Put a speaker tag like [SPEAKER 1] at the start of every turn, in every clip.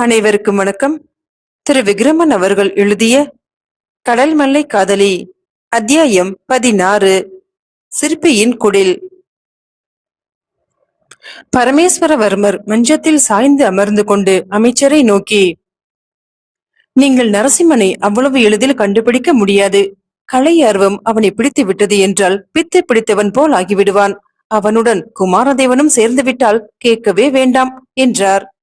[SPEAKER 1] அனைவருக்கும் வணக்கம். திரு. விக்ரமன் அவர்கள் எழுதிய கடல் மல்லை காதலி அத்தியாயம் பதினாறு சிற்பியின் குடில். பரமேஸ்வரவர்மர் மஞ்சத்தில் சாய்ந்து அமர்ந்து கொண்டு அமைச்சரை நோக்கி நீங்கள் நரசிம்மனை அவ்வளவு எளிதில் கண்டுபிடிக்க முடியாது. கலை ஆர்வம் அவனை பிடித்து விட்டது என்றால் பித்து பிடித்தவன் போல் ஆகிவிடுவான். அவனுடன் குமாரதேவனும் சேர்ந்து விட்டால் கேட்கவே வேண்டாம் என்றார்.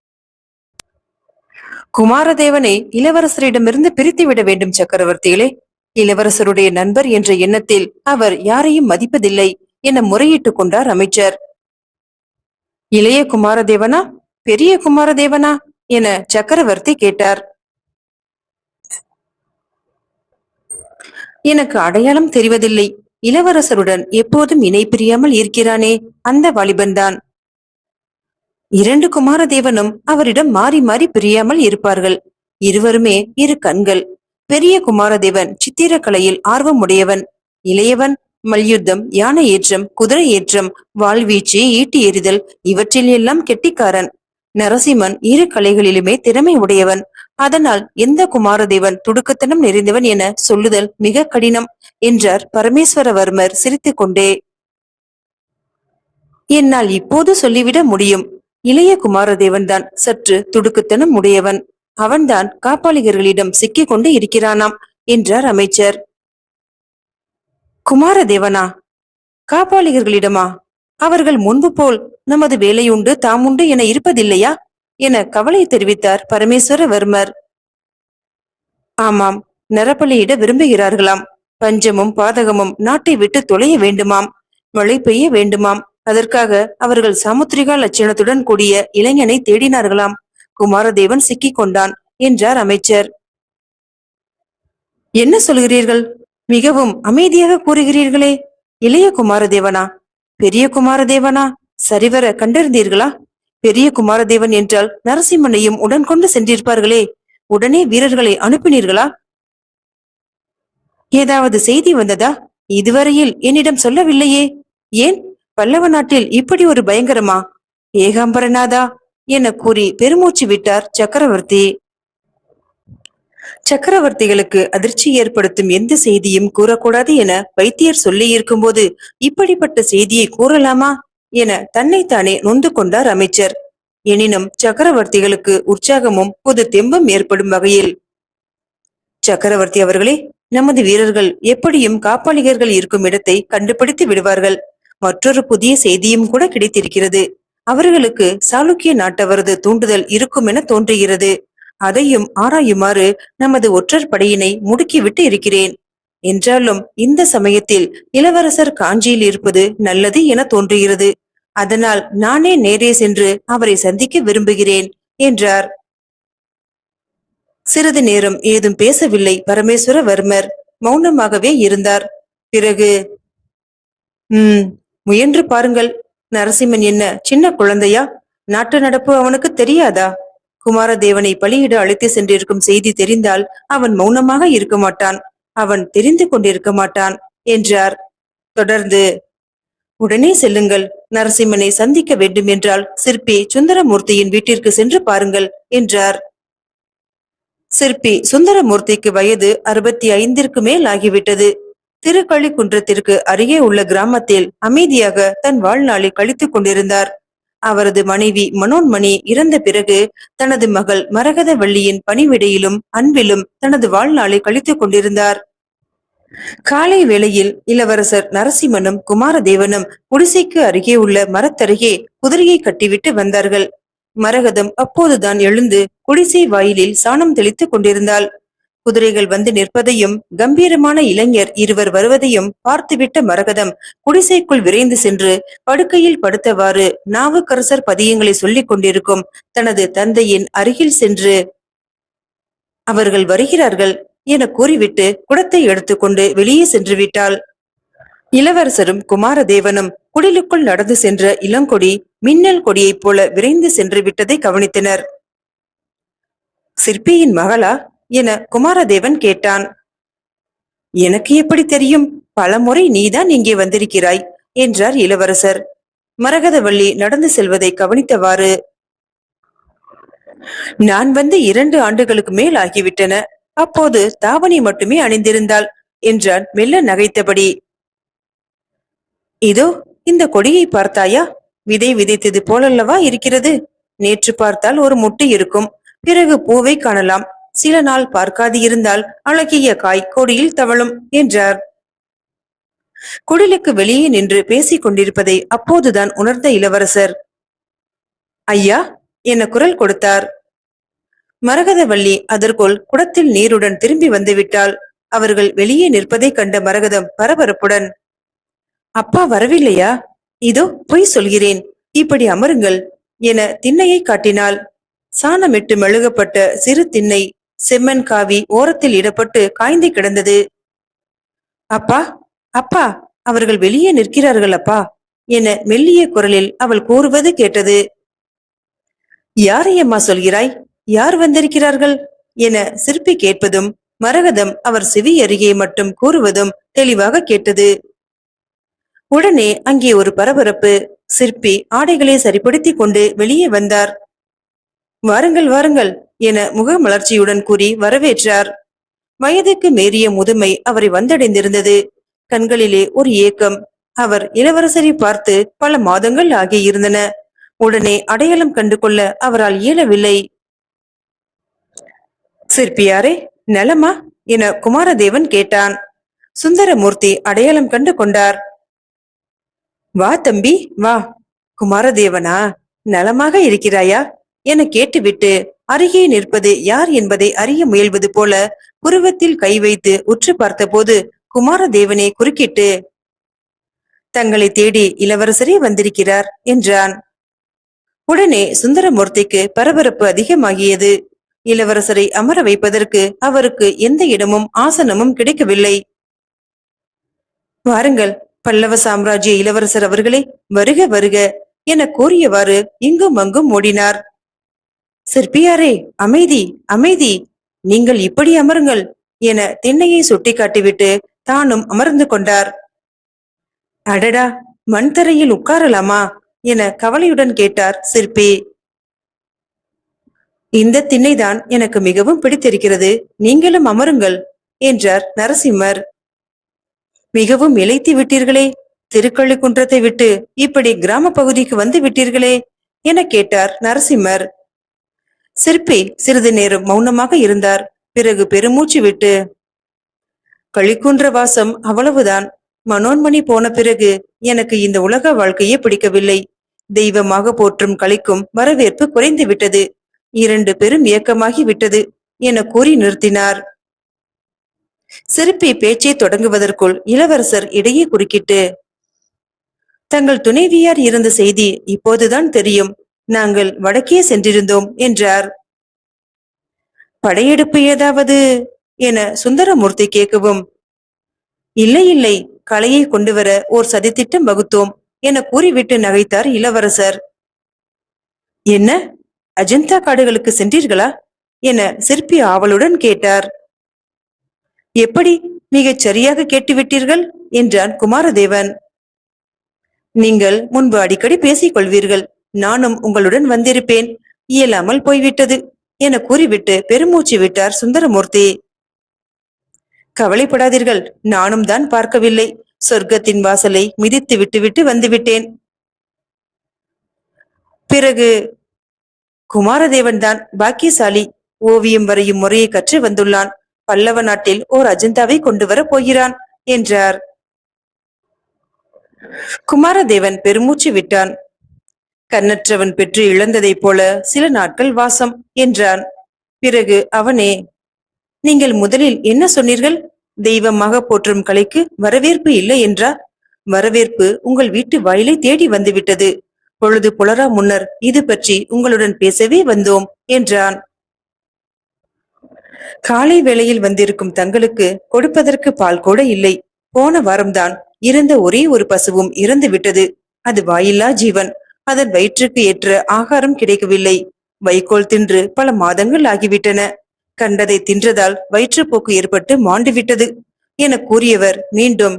[SPEAKER 1] குமாரதேவனை இளவரசரிடமிருந்து பிரித்து விட வேண்டும் சக்கரவர்த்திகளே. இளவரசருடைய நண்பர் என்ற எண்ணத்தில் அவர் யாரையும் மதிப்பதில்லை என முறையிட்டுக் கொண்டார் அமைச்சர். இளைய குமாரதேவனா? பெரிய குமாரதேவனா? என சக்கரவர்த்தி கேட்டார். எனக்கு அடையாளம் தெரிவதில்லை. இளவரசருடன் எப்போதும் இணை பிரியாமல் இருக்கிறானே அந்த வாலிபன்தான். இரண்டு குமாரதேவனும் அவரிடம் மாறி மாறி பிரியாமல் இருப்பார்கள். இருவருமே இரு கண்கள். பெரிய குமாரதேவன் சித்திரக்கலையில் ஆர்வம் உடையவன் இளையவன் மல்யுத்தம் யானை ஏற்றம் குதிரை ஏற்றம் வாழ்வீச்சு ஈட்டி எறிதல் இவற்றில் எல்லாம் கெட்டிக்காரன். நரசிம்மன் இரு கலைகளிலுமே திறமை உடையவன். அதனால் எந்த குமாரதேவன் துடுக்கத்தனம் நிறைந்தவன் என சொல்லுதல் மிக கடினம் என்றார் பரமேஸ்வரவர்மர் சிரித்துக் கொண்டே என்னால் இப்போது சொல்லிவிட முடியும். இளைய குமாரதேவன் தான் சற்று துடுக்குத்தனம் உடையவன். அவன்தான் காப்பாளிகர்களிடம் சிக்கிக் கொண்டு இருக்கிறானாம் என்றார் அமைச்சர். குமாரதேவனா? காப்பாளிகர்களிடமா? அவர்கள் முன்பு போல் நமது வேலையுண்டு தாமுண்டு என இருப்பதில்லையா? என கவலை தெரிவித்தார் பரமேஸ்வரவர்மர். ஆமாம் நரபலியிட விரும்புகிறார்களாம். பஞ்சமும் பாதகமும் நாட்டை விட்டு தொலைய வேண்டுமாம். மழை பெய்ய வேண்டுமாம். அதற்காக அவர்கள் சாமுத்திரிகா லட்சணத்துடன் கூடிய இளைஞனை தேடினார்களாம். குமாரதேவன் சிக்கிக் கொண்டான் என்றார் அமைச்சர். என்ன சொல்கிறீர்கள்? மிகவும் அமைதியாக கூறுகிறீர்களே. இளைய குமாரதேவனா? பெரிய குமாரதேவனா? சரிவர கண்டறிந்தீர்களா? பெரிய குமாரதேவன் என்றால் நரசிம்மனையும் உடன் கொண்டு சென்றிருப்பார்களே. உடனே வீரர்களை அனுப்பினீர்களா? ஏதாவது செய்தி வந்ததா? இதுவரையில் என்னிடம் சொல்லவில்லையே. ஏன்? பல்லவ நாட்டில் இப்படி ஒரு பயங்கரமா? ஏகாம்பரநாதா என கூறி பெருமூச்சு விட்டார் சக்கரவர்த்தி. சக்கரவர்த்திகளுக்கு அதிர்ச்சி ஏற்படுத்தும் எந்த செய்தியும் கூறக்கூடாது என வைத்தியர் சொல்லி இருக்கும்போது இப்படிப்பட்ட செய்தியை கூறலாமா என தன்னைத்தானே நொந்து கொண்டார் அமைச்சர். எனினும் சக்கரவர்த்திகளுக்கு உற்சாகமும் புது தெம்பும் ஏற்படும் வகையில். சக்கரவர்த்தி அவர்களே நமது வீரர்கள் எப்படியும் காப்பாளிகர்கள் இருக்கும் இடத்தை கண்டுபிடித்து விடுவார்கள். மற்றொரு புதிய செய்தியும் கூட கிடைத்திருக்கிறது. அவர்களுக்கு சாளுக்கிய நாட்டவரது தூண்டுதல் இருக்கும் என தோன்றுகிறது. அதையும் ஆராயுமாறு நமது ஒற்றர் படையினை முடுக்கிவிட்டு இருக்கிறேன். என்றாலும் இந்த சமயத்தில் இளவரசர் காஞ்சியில் இருப்பது நல்லது என தோன்றுகிறது. அதனால் நானே நேரே சென்று அவரை சந்திக்க விரும்புகிறேன் என்றார். சிறிது நேரம் ஏதும் பேசவில்லை பரமேஸ்வரவர்மர். மௌனமாகவே இருந்தார். பிறகு உம் முயன்று பாருங்கள். நரசிம்மன் என்ன சின்ன குழந்தையா? நாட்டு நடப்பு அவனுக்கு தெரியாதா? குமாரதேவனை பலியிட அழைத்து சென்றிருக்கும் செய்தி தெரிந்தால் அவன் மௌனமாக இருக்க மாட்டான். அவன் தெரிந்து கொண்டிருக்க மாட்டான் என்றார். தொடர்ந்து உடனே செல்லுங்கள். நரசிம்மனை சந்திக்க வேண்டும் என்றால் சிற்பி சுந்தரமூர்த்தியின் வீட்டிற்கு சென்று பாருங்கள் என்றார். சிற்பி சுந்தரமூர்த்திக்கு வயது அறுபத்தி ஐந்திற்கு மேல் ஆகிவிட்டது. திருக்கழிக்குன்றத்திற்கு அருகே உள்ள கிராமத்தில் அமைதியாக தன் வாழ்நாளை கழித்துக் கொண்டிருந்தார். அவரது மனைவி மனோன்மணி இறந்த பிறகு தனது மகள் மரகதவள்ளியின் பணிவிடையிலும் அன்பிலும் தனது வாழ்நாளை கழித்துக் கொண்டிருந்தார். காலை வேளையில் இளவரசர் நரசிம்மனும் குமாரதேவனும் குடிசைக்கு அருகே உள்ள மரத்தருகே குதிரையை கட்டிவிட்டு வந்தார்கள். மரகதம் அப்போதுதான் எழுந்து குடிசை வாயிலில் சாணம் தெளித்துக் கொண்டிருந்தாள். குதிரைகள் வந்து நிற்பதையும் கம்பீரமான இளைஞர் இருவர் வருவதையும் பார்த்துவிட்ட மரகதம் குடிசைக்குள் விரைந்து சென்று படுக்கையில் படுத்தவாறு நாவுக்கரசர் பதியங்களை சொல்லிக் கொண்டிருக்கும் தனது தந்தையின் அருகில் சென்று அவர்கள் வருகிறார்கள் என கூறிவிட்டு குடத்தை எடுத்துக்கொண்டு வெளியே சென்று விட்டாள். இளவரசரும் குமாரதேவனும் குடிலுக்குள் நடந்து சென்ற இளங்கொடி மின்னல் கொடியைப் போல விரைந்து சென்று விட்டதை கவனித்தனர். சிற்பியின் மகளா என குமாரதேவன் கேட்டான். எனக்கு எப்படி தெரியும்? பலமுறை நீதான் இங்கே வந்திருக்கிறாய் என்றார் இளவரசர். மரகதவள்ளி நடந்து செல்வதை கவனித்தவாறு நான் வந்து இரண்டு ஆண்டுகளுக்கு மேல் ஆகிவிட்டன. அப்போது தாவணி மட்டுமே அணிந்திருந்தாள் என்றான் மெல்ல நகைத்தபடி. இதோ இந்த கொடியை பார்த்தாயா? விதை விதைத்தது போலல்லவா இருக்கிறது? நேற்று பார்த்தால் ஒரு முட்டு இருக்கும். பிறகு பூவை காணலாம். சில நாள் பார்க்காது இருந்தால் அழகிய காய் கொடியில் தவழும் என்றார். குடிலுக்கு வெளியே நின்று பேசிக் கொண்டிருப்பதை அப்போதுதான் உணர்ந்த இளவரசர். ஐயா என குரல் கொடுத்தார். மரகதவள்ளி அதற்குள் குடத்தில் நீருடன் திரும்பி வந்துவிட்டாள். அவர்கள் வெளியே நிற்பதைக் கண்ட மரகதம் பரபரப்புடன் அப்பா வரவில்லையா? இதோ பொய் சொல்கிறேன். இப்படி அமருங்கள் என திண்ணையை காட்டினாள். சாணமிட்டு மெழுகப்பட்ட சிறு திண்ணை செம்மன் காவி ஓரத்தில் இடப்பட்டு காய்ந்து கிடந்தது. அப்பா அப்பா அவர்கள் வெளியே நிற்கிறார்கள் அப்பா என மெல்லிய குரலில் அவள் கூறுவது கேட்டது. யாரையம்மா சொல்கிறாய்? யார் வந்திருக்கிறார்கள்? என சிற்பி கேட்பதும் மரகதம் அவர் செவி அருகே மட்டும் கூறுவதும் தெளிவாக கேட்டது. உடனே அங்கே ஒரு பரபரப்பு சிற்பி ஆடைகளை சரிப்படுத்திக் கொண்டு வெளியே வந்தார். வாருங்கள் வாருங்கள் என முகமலர்ச்சியுடன் கூறி வரவேற்றார். வயதுக்கு மீறிய முதுமை அவரை வந்தடைந்திருந்தது. கண்களிலே ஒரு ஏக்கம். அவர் இளவரசரை பார்த்து பல மாதங்கள் ஆகியிருந்தன. உடனே அடையாளம் கண்டு கொள்ள அவரால் இயலவில்லை. சிற்பியாரே நலமா? என குமாரதேவன் கேட்டான். சுந்தரமூர்த்தி அடையாளம் கண்டு கொண்டார் வா தம்பி வா. குமாரதேவனா நலமாக இருக்கிறாயா? என கேட்டுவிட்டு அருகே நிற்பது யார் என்பதை அறிய முயல்வது போல புருவத்தில் கை வைத்து உற்று பார்த்தபோது குமாரதேவனே குறுக்கிட்டு தங்களை தேடி இளவரசரே வந்திருக்கிறார் என்றான். உடனே சுந்தரமூர்த்திக்கு பரபரப்பு அதிகமாகியது. இளவரசரை அமர வைப்பதற்கு அவருக்கு எந்த இடமும் ஆசனமும் கிடைக்கவில்லை. வாருங்கள் பல்லவ சாம்ராஜ்ய இளவரசர் அவர்களே வருக வருக என கூறியவாறு இங்கும் அங்கும் ஓடினார். சிற்பியாரே அமைதி அமைதி நீங்கள் இப்படி அமருங்கள் என திண்ணையை சுட்டிக்காட்டிவிட்டு தானும் அமர்ந்து கொண்டார். அடடா மண் தரையில் உட்காரலாமா? என கவலையுடன் கேட்டார் சிற்பி. இந்த திண்ணைதான் எனக்கு மிகவும் பிடித்திருக்கிறது நீங்களும் அமருங்கள் என்றார் நரசிம்மர். மிகவும் இழைத்து விட்டீர்களே திருக்கள்ளிக்குன்றத்தை விட்டு இப்படி கிராம பகுதிக்கு வந்து விட்டீர்களே என கேட்டார் நரசிம்மர். சிற்பி சிறிது நேரம் மௌனமாக இருந்தார். பிறகு பெருமூச்சு விட்டு களிக்குன்ற வாசம் அவ்வளவுதான். மனோன்மணி போன பிறகு எனக்கு இந்த உலக வாழ்க்கையே பிடிக்கவில்லை. தெய்வமாக போற்றும் கலிக்கும் வரவேற்பு குறைந்து விட்டது. இரண்டு பெரும் இயக்கமாகி விட்டது என கூறி நிறுத்தினார். சிற்பி பேச்சை தொடங்குவதற்குள் இளவரசர் இடையே குறுக்கிட்டு தங்கள் துணைவியார் இருந்த செய்தி இப்போதுதான் தெரியும். நாங்கள் வடக்கே சென்றிருந்தோம் என்றார். படையெடுப்பு ஏதாவது? என சுந்தரமூர்த்தி கேட்கவும் இல்லை இல்லை கலையை கொண்டு வர ஓர் சதித்திட்டம் வகுத்தோம் என கூறிவிட்டு நகைத்தார் இளவரசர். என்ன அஜந்தா காடுகளுக்கு சென்றீர்களா? என சிற்பி ஆவலுடன் கேட்டார். எப்படி மிகச் சரியாக கேட்டுவிட்டீர்கள்? என்றான் குமாரதேவன். நீங்கள் முன்பு அடிக்கடி பேசிக் கொள்வீர்கள் நானும் உங்களுடன் வந்திருப்பேன். இயலாமல் போய்விட்டது என கூறிவிட்டு பெருமூச்சு விட்டார் சுந்தரமூர்த்தி. கவலைப்படாதீர்கள் நானும் தான் பார்க்கவில்லை. சொர்க்கத்தின் வாசலை மிதித்து விட்டுவிட்டு வந்துவிட்டேன். பிறகு குமாரதேவன் தான் பாக்கியசாலி ஓவியம் வரையும் முறையை கற்று வந்துள்ளான். பல்லவ நாட்டில் ஓர் அஜந்தாவை கொண்டு வர போகிறான் என்றார். குமாரதேவன் பெருமூச்சு விட்டான். கண்ணற்றவன் பெற்று இழந்ததைப் போல சில நாட்கள் வாசம் என்றான். பிறகு அவனே நீங்கள் முதலில் என்ன சொன்னீர்கள்? தெய்வமாக போற்றும் கலைக்கு வரவேற்பு இல்லை என்றா? வரவேற்பு உங்கள் வீட்டு வாயிலை தேடி வந்துவிட்டது. பொழுது புலரா முன்னர் இது பற்றி உங்களுடன் பேசவே வந்தோம் என்றான். காலை வேளையில் வந்திருக்கும் தங்களுக்கு கொடுப்பதற்கு பால் கூட இல்லை. போன வாரம்தான் இருந்த ஒரே ஒரு பசுவும் இறந்து விட்டது அது வாயில்லா ஜீவன். அதன் வயிற்றுக்கு ஏற்ற ஆகாரம் கிடைக்கவில்லை. வைக்கோல் தின்று பல மாதங்கள் ஆகிவிட்டன. கண்டதை தின்றதால் வயிற்றுப்போக்கு ஏற்பட்டு மாண்டு விட்டது என கூறியவர் மீண்டும்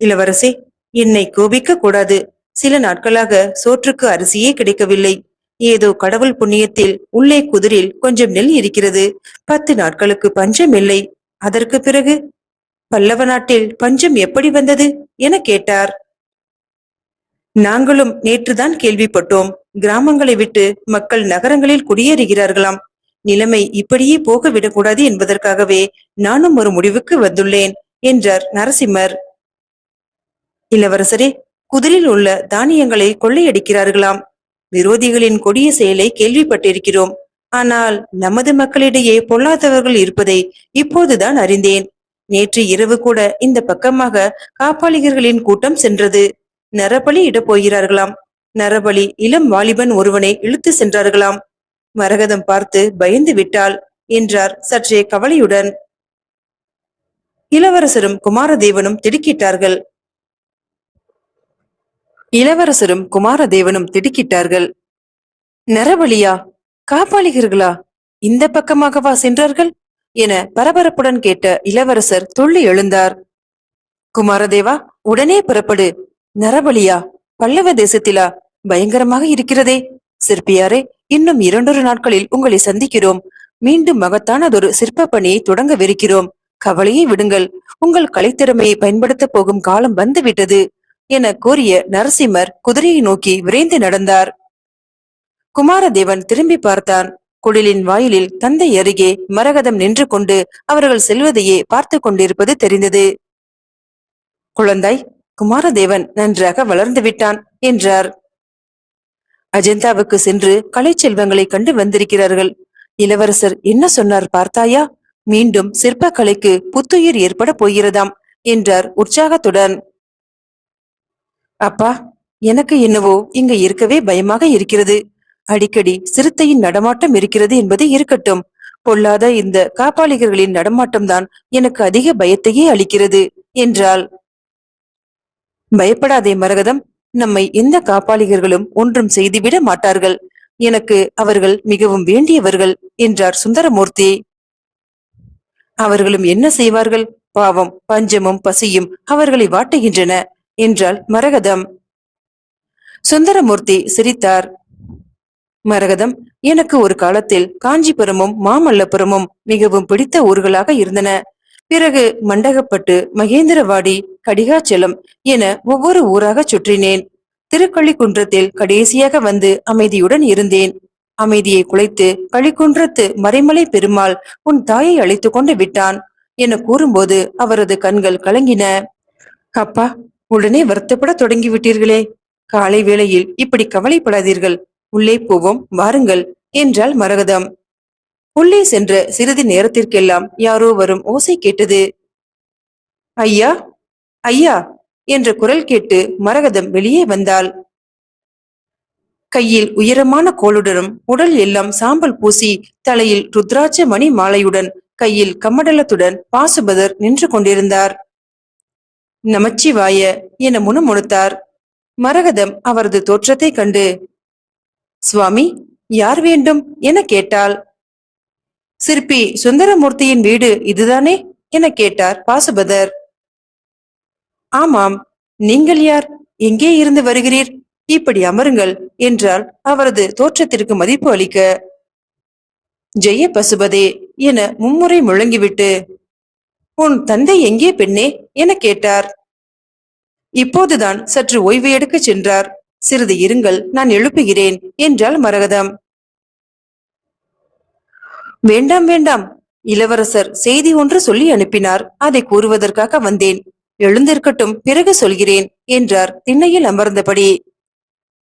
[SPEAKER 1] இளவரசே என்னை கோபிக்க கூடாது. சில நாட்களாக சோற்றுக்கு அரிசியே கிடைக்கவில்லை. ஏதோ கடவுள் புண்ணியத்தில் உள்ளே குதிரில் கொஞ்சம் நெல் இருக்கிறது. பத்து நாட்களுக்கு பஞ்சம் இல்லை. அதற்கு பிறகு? பல்லவ நாட்டில் பஞ்சம் எப்படி வந்தது? என கேட்டார். நாங்களும் நேற்றுதான் கேள்விப்பட்டோம். கிராமங்களை விட்டு மக்கள் நகரங்களில் குடியேறுகிறார்களாம். நிலைமை இப்படியே போக விடக்கூடாது என்பதற்காகவே நானும் ஒரு முடிவுக்கு வந்துள்ளேன் என்றார் நரசிம்மர். இளவரசரே குதிரில் உள்ள தானியங்களை கொள்ளையடிக்கிறார்களாம். விரோதிகளின் கொடிய செயலை கேள்விப்பட்டிருக்கிறோம். ஆனால் நமது மக்களிடையே பொல்லாதவர்கள் இருப்பதை இப்போதுதான் அறிந்தேன். நேற்று இரவு கூட இந்த பக்கமாக காப்பாளிகர்களின் கூட்டம் சென்றது. நரபலி இடப் போகிறார்களாம் நரபலி இளம் வாலிபன் ஒருவனை இழுத்து சென்றார்களாம். மரகதம் பார்த்து பயந்து விட்டாள் என்றார் சற்றே கவலையுடன். இளவரசரும் குமாரதேவனும் திடுக்கிட்டார்கள். இளவரசரும் குமாரதேவனும் திடுக்கிட்டார்கள். நரபலியா காப்பாளிகர்களா இந்த பக்கமாகவா சென்றார்கள்? என பரபரப்புடன் கேட்ட இளவரசர் துள்ளி எழுந்தார். குமாரதேவா உடனே புறப்படு. நரபலியா பல்லவ தேசத்திலா? பயங்கரமாக இருக்கிறதே. சிற்பியாரே இன்னும் இரண்டொரு நாட்களில் உங்களை சந்திக்கிறோம். மீண்டும் மகத்தானதொரு சிற்ப பணியை தொடங்கவிருக்கிறோம். கவலையை விடுங்கள். உங்கள் கலைத்திறமையை பயன்படுத்தப் போகும் காலம் வந்துவிட்டது என கூறிய நரசிம்மர் குதிரையை நோக்கி விரைந்து நடந்தார். குமாரதேவன் திரும்பி பார்த்தான். குடிலின் வாயிலில் தந்தை அருகே மரகதம் நின்று கொண்டு அவர்கள் செல்வதையே பார்த்து கொண்டிருப்பது தெரிந்தது. குழந்தாய் குமாரதேவன் நன்றாக வளர்ந்து விட்டான் என்றார். அஜந்தாவுக்கு சென்று கலை செல்வங்களை கண்டு வந்திருக்கிறார்கள். இளவரசர் என்ன சொன்னார் பார்த்தாயா? மீண்டும் சிற்பக்கலைக்கு புத்துயிர் ஏற்பட போகிறதாம் என்றார் உற்சாகத்துடன். அப்பா எனக்கு என்னவோ இங்க இருக்கவே பயமாக இருக்கிறது. அடிக்கடி சிறுத்தையின் நடமாட்டம் இருக்கிறது என்பது இருக்கட்டும். பொல்லாத இந்த காப்பாளிகர்களின் நடமாட்டம்தான் எனக்கு அதிக பயத்தையே அளிக்கிறது என்றாள். பயப்படாதே மரகதம். நம்மை எந்த காப்பாளிகர்களும் ஒன்றும் செய்துவிட மாட்டார்கள். எனக்கு அவர்கள் மிகவும் வேண்டியவர்கள் என்றார் சுந்தரமூர்த்தி. அவர்களும் என்ன செய்வார்கள்? பாவம் பஞ்சமும் பசியும் அவர்களை வாட்டுகின்றன என்றாள் மரகதம். சுந்தரமூர்த்தி சிரித்தார். மரகதம் எனக்கு ஒரு காலத்தில் காஞ்சிபுரமும் மாமல்லபுரமும் மிகவும் பிடித்த ஊர்களாக இருந்தன. பிறகு மண்டகப்பட்டு மகேந்திரவாடி கடிகாச்சலம் என ஒவ்வொரு ஊராக சுற்றினேன். திருக்கள்ளிக்குன்றத்தில் கடைசியாக வந்து அமைதியுடன் இருந்தேன். அமைதியை குலைத்து களிக்குன்றத்து மறைமலை பெருமாள் உன் தாயை அழைத்துக் கொண்டு விட்டான் என கூறும்போது அவரது கண்கள் கலங்கின. அப்பா உடனே வருத்தப்பட தொடங்கி விட்டீர்களே காலை வேளையில் இப்படி கவலைப்படாதீர்கள். உள்ளே போவோம் வாருங்கள் என்றாள் மரகதம். உள்ளே சென்ற சிறிது நேரத்திற்கெல்லாம் யாரோ வரும் ஓசை கேட்டது. ஐயா ஐயா என்ற குரல் கேட்டு மரகதம் வெளியே வந்தாள். கையில் உயரமான கோளுடனும் உடல் எல்லாம் சாம்பல் பூசி தலையில் ருத்ராட்ச மணி மாலையுடன் கையில் கம்மடலத்துடன் பாசுபதர் நின்று கொண்டிருந்தார். நமச்சிவாய என முணுமுணுத்தார். மரகதம் அவரது தோற்றத்தை கண்டு சுவாமி யார் வேண்டும்? என கேட்டாள். சிற்பி சுந்தரமூர்த்தியின் வீடு இதுதானே? என கேட்டார் பாசுபதர். ஆமாம் நீங்கள் யார்? எங்கே இருந்து வருகிறீர்? இப்படி அமருங்கள் என்றால் அவரது தோற்றத்திற்கு மதிப்பு அளிக்க ஜெய பசுபதே என மும்முறை முழங்கிவிட்டு உன் தந்தை எங்கே பெண்ணே? என கேட்டார். இப்போதுதான் சற்று ஓய்வு எடுக்க சென்றார். சிறிது இருங்கள் நான் எழுப்புகிறேன் என்றாள் மரகதம். வேண்டாம் வேண்டாம் இளவரசர் செய்தி ஒன்று சொல்லி அனுப்பினார். அதை கூறுவதற்காக வந்தேன். எழுந்திருக்கட்டும் பிறகு சொல்கிறேன் என்றார் திண்ணையில் அமர்ந்தபடி.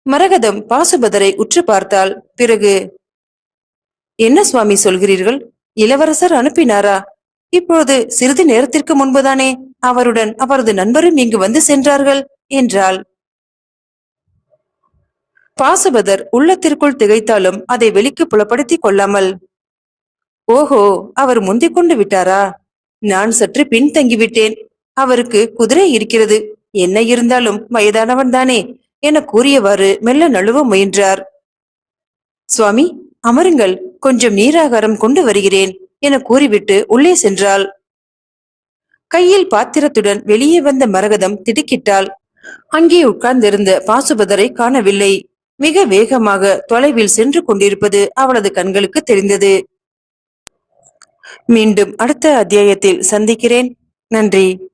[SPEAKER 1] மரகதம் பாசுபதரை உற்று பார்த்தாள். பிறகு என்ன சுவாமி சொல்கிறீர்கள்? இளவரசர் அனுப்பினாரா? இப்பொழுது சிறிது நேரத்திற்கு முன்புதானே அவருடன் அவரது நண்பரும் இங்கு வந்து சென்றார்கள் என்றாள். பாசுபதர் உள்ளத்திற்குள் திகைத்தாலும் அதை வெளிக்கு புலப்படுத்திக் கொள்ளாமல் ஓஹோ அவர் முந்திக் கொண்டு விட்டாரா? நான் சற்று பின்தங்கிவிட்டேன். அவருக்கு குதிரை இருக்கிறது. என்ன இருந்தாலும் வயதானவன் தானே என கூறியவாறு மெல்ல நழுவ முயன்றார். சுவாமி அமருங்கள் கொஞ்சம் நீராகாரம் கொண்டு வருகிறேன் என கூறிவிட்டு உள்ளே சென்றாள். கையில் பாத்திரத்துடன் வெளியே வந்த மரகதம் திடுக்கிட்டாள். அங்கே உட்கார்ந்திருந்த பாசுபதரை காணவில்லை. மிக வேகமாக தொலைவில் சென்று கொண்டிருப்பது அவளது கண்களுக்கு தெரிந்தது. மீண்டும் அடுத்த அத்தியாயத்தில் சந்திக்கிறேன். நன்றி.